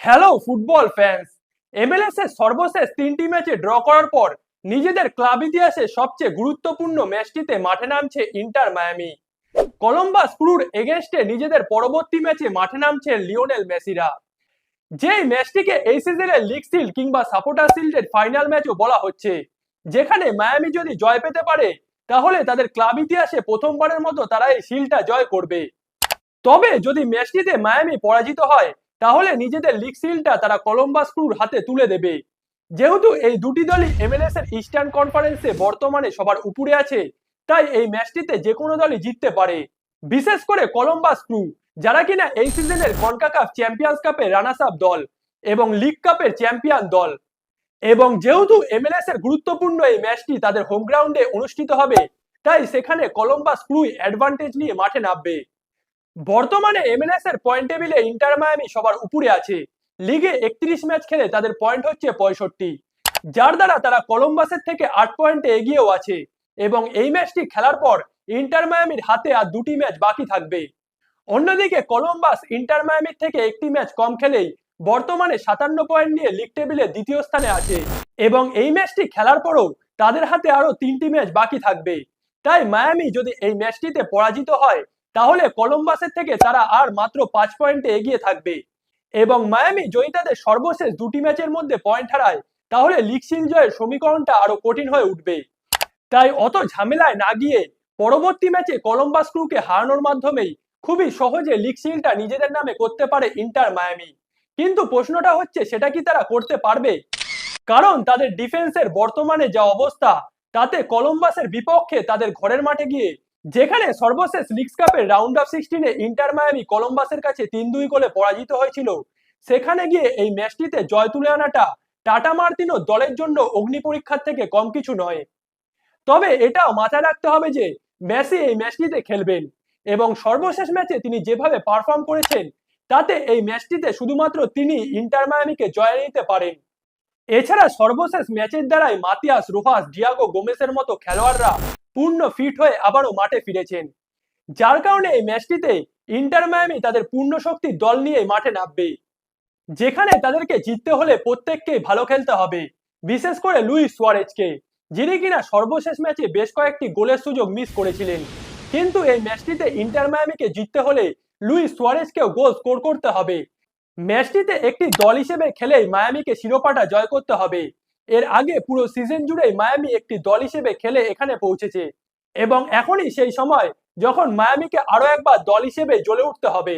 Hello football fans MLS এর সর্বশেষ তিনটি ম্যাচে ড্র করার পর নিজেদের ক্লাব ইতিহাসে সবচেয়ে গুরুত্বপূর্ণ ম্যাচটিতে মাঠে নামছে ইন্টার মায়ামি। কলম্বাস ক্রুর এগেনস্টে নিজেদের পরবর্তী ম্যাচে মাঠে নামছে লিওনেল মেসিরা। যেই ম্যাচটিকে এই সিজনের লিগ শিল্ড কিংবা সাপোর্টার শিল্ডের ফাইনাল ম্যাচও বলা হচ্ছে, যেখানে মায়ামি যদি জয় পেতে পারে, তাহলে তাদের ক্লাব ইতিহাসে প্রথমবারের মতো তারা এই শিল্ডটা জয় করবে। তবে যদি ম্যাচটিতে মায়ামি পরাজিত হয় তাহলে নিজেদের লিগ সিলটা তারা কলম্বাস ক্রুর হাতে তুলে দেবে। যেহেতু এই দুটি দলই এমএলএস এর ইস্টার্ন কনফারেন্সে বর্তমানে সবার উপরে আছে, তাই এই ম্যাচটিতে যে কোনো দলই জিততে পারে। বিশেষ করে কলম্বাস ক্রু যারা কিনা এই সিজনের কনকাকাপ চ্যাম্পিয়ন্স কাপের রানার্স আপ দল এবং লিগ কাপের চ্যাম্পিয়ন দল। এবং যেহেতু এমএলএস এর গুরুত্বপূর্ণ এই ম্যাচটি তাদের হোম গ্রাউন্ডে অনুষ্ঠিত হবে, তাই সেখানে কলম্বাস ক্রুই অ্যাডভান্টেজ নিয়ে মাঠে নামবে। বর্তমানে এমএনএস এর পয়েন্ট টেবিলে ইন্টার মায়ামি সবার উপরে আছে। লিগে একত্রিশ ম্যাচ খেলে তাদের পয়েন্ট হচ্ছে পঁয়ষট্টি। যার দ্বারা তারা কলম্বাসের থেকে আট পয়েন্টে এগিয়েও আছে এবং এই ম্যাচটি খেলার পর ইন্টার মায়ামির হাতে আর দুটি ম্যাচ বাকি থাকবে। অন্যদিকে কলম্বাস ইন্টার মায়ামির থেকে একটি ম্যাচ কম খেলেই বর্তমানে সাতান্ন পয়েন্ট নিয়ে লিগ টেবিলে দ্বিতীয় স্থানে আছে এবং এই ম্যাচটি খেলার পরও তাদের হাতে আরও তিনটি ম্যাচ বাকি থাকবে। তাই মায়ামি যদি এই ম্যাচটিতে পরাজিত হয় তাহলে কলম্বাসের থেকে তারা আর মাত্র পাঁচ পয়েন্টে এগিয়ে থাকবে। এবং মায়ামি যদি তাদের সর্বশেষ দুটি ম্যাচের মধ্যে পয়েন্ট হারায়, তাহলে লিগ জয়ের সমীকরণটা আরও কঠিন হয়ে উঠবে। তাই অত ঝামেলায় না গিয়ে পরবর্তী ম্যাচে কলম্বাস ক্রুকে হারানোর মাধ্যমেই খুবই সহজে লিগ সিলটা নিজেদের নামে করতে পারে ইন্টার মায়ামি। কিন্তু প্রশ্নটা হচ্ছে, সেটা কি তারা করতে পারবে? কারণ তাদের ডিফেন্সের বর্তমানে যা অবস্থা, তাতে কলম্বাসের বিপক্ষে তাদের ঘরের মাঠে গিয়ে যেখানে সর্বশেষ লিগস কাপের রাউন্ড অফ সিক্সটিনে ইন্টার মায়ামি কলম্বাসের কাছে তিন দুই গোলে পরাজিত হয়েছিল। সেখানে গিয়ে এই ম্যাচটিতে জয় তুলে আনাটা টাটা মার্তিনো দলের জন্য অগ্নি পরীক্ষার থেকে কম কিছু নয়। তবে এটাও মাথায় রাখতে হবে যে, মেসি এই ম্যাচটিতে খেলবেন এবং সর্বশেষ ম্যাচে তিনি যেভাবে পারফর্ম করেছেন, তাতে এই ম্যাচটিতে শুধুমাত্র তিনি ইন্টার মায়ামিকে জয় নিতে পারেন। এছাড়া সর্বশেষ ম্যাচের দ্বারাই মাতিয়াস রুহাস ডিয়াগো গোমেসের মতো খেলোয়াড়রা পূর্ণ ফিট হয়ে আবারও মাঠে ফিরেছেন। যার কারণে এই ম্যাচটিতে ইন্টার মায়ামি তাদের পূর্ণ শক্তির দল নিয়ে মাঠে নামবে। যেখানে তাদেরকে জিততে হলে প্রত্যেককেই ভালো খেলতে হবে, বিশেষ করে লুইস সুয়ারেজকে, যিনি কিনা সর্বশেষ ম্যাচে বেশ কয়েকটি গোলের সুযোগ মিস করেছিলেন। কিন্তু এই ম্যাচটিতে ইন্টার মায়ামিকে জিততে হলে লুইস সুয়ারেজকেও গোল স্কোর করতে হবে। ম্যাচটিতে একটি দল হিসেবে খেলেই মায়ামিকে শিরোপাটা জয় করতে হবে। এর আগে পুরো সিজন জুড়েই মায়ামি একটি দল হিসেবে খেলে এখানে পৌঁছেছে। এবং এখনই সেই সময় যখন মায়ামিকে আরও একবার দল হিসেবে জ্বলে উঠতে হবে।